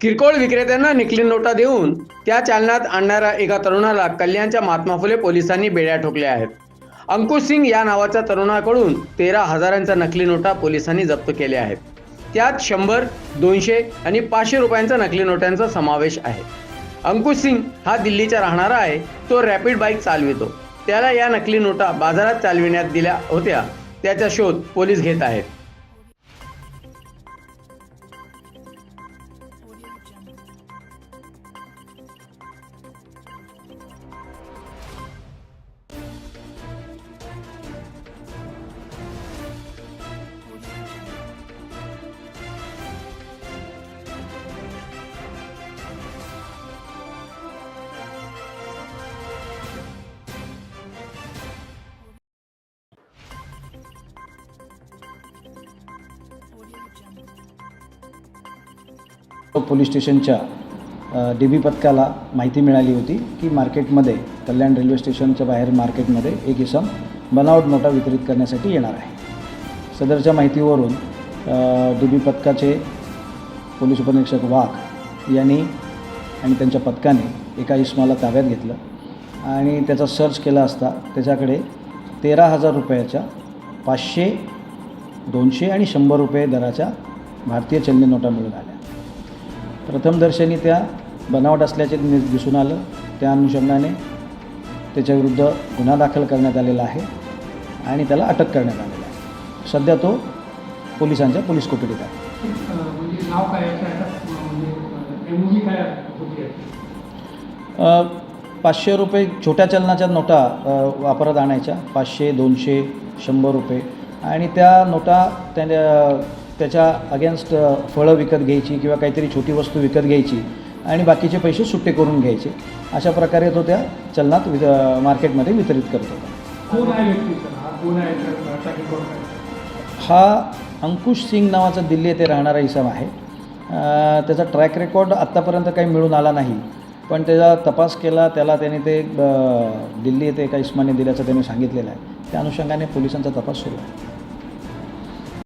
किरकोळ विक्रेत्यांना नकली नोटा देऊन त्या चालनात आणणाऱ्या एका तरुणाला कल्याणच्या महात्मा फुले पोलिसांनी बेड्या ठोकल्या आहेत. अंकुश सिंग या नावाच्या तरुणाकडून तेरा हजारांच्या नकली नोटा पोलिसांनी जप्त केल्या आहेत. त्यात शंभर दोनशे आणि पाचशे रुपयांचा नकली नोटांचा समावेश आहे. अंकुश सिंग हा दिल्लीचा राहणारा आहे. तो रॅपिड बाईक चालवितो. त्याला या नकली नोटा बाजारात चालविण्यात दिल्या होत्या. त्याचा शोध पोलीस घेत आहेत. पोलीस स्टेशनच्या डी बी पथकाला माहिती मिळाली होती की मार्केटमध्ये कल्याण रेल्वे स्टेशनच्या बाहेर मार्केटमध्ये एक इसम बनावट नोटा वितरित करण्यासाठी येणार आहे. सदरच्या माहितीवरून डी बी पथकाचे पोलीस उपनिरीक्षक वाघ यांनी आणि त्यांच्या पथकाने एका इसमाला ताब्यात घेतलं आणि त्याचा सर्च केला असता त्याच्याकडे तेरा हजार रुपयाच्या पाचशे दोनशे आणि शंभर रुपये दराच्या भारतीय चलनी नोटा मिळून आल्या. प्रथमदर्शनी त्या बनावट असल्याचे दिसून आलं. त्या अनुषंगाने त्याच्याविरुद्ध गुन्हा दाखल करण्यात आलेला आहे आणि त्याला अटक करण्यात आलेला आहे. सध्या तो पोलिसांच्या पोलीस कोठडीत आहे. म्हणजे? म्हणजे पाचशे रुपये छोट्या चलनाच्या नोटा वापरात आणायच्या. पाचशे दोनशे शंभर रुपये. आणि त्या नोटा त्या त्याच्या अगेन्स्ट फळं विकत घ्यायची किंवा काहीतरी छोटी वस्तू विकत घ्यायची आणि बाकीचे पैसे सुट्टे करून घ्यायचे अशा प्रकारे तो त्या चलनात वि मार्केटमध्ये वितरित करत. होता हा हा अंकुश सिंग नावाचा दिल्ली येथे राहणारा इसम आहे. त्याचा ट्रॅक रेकॉर्ड आत्तापर्यंत काही मिळून आला नाही पण त्याचा तपास केला त्याला त्याने ते दिल्ली येथे एका इस्माने दिल्याचं त्याने सांगितलेलं आहे. त्या अनुषंगाने पोलिसांचा तपास सुरू आहे.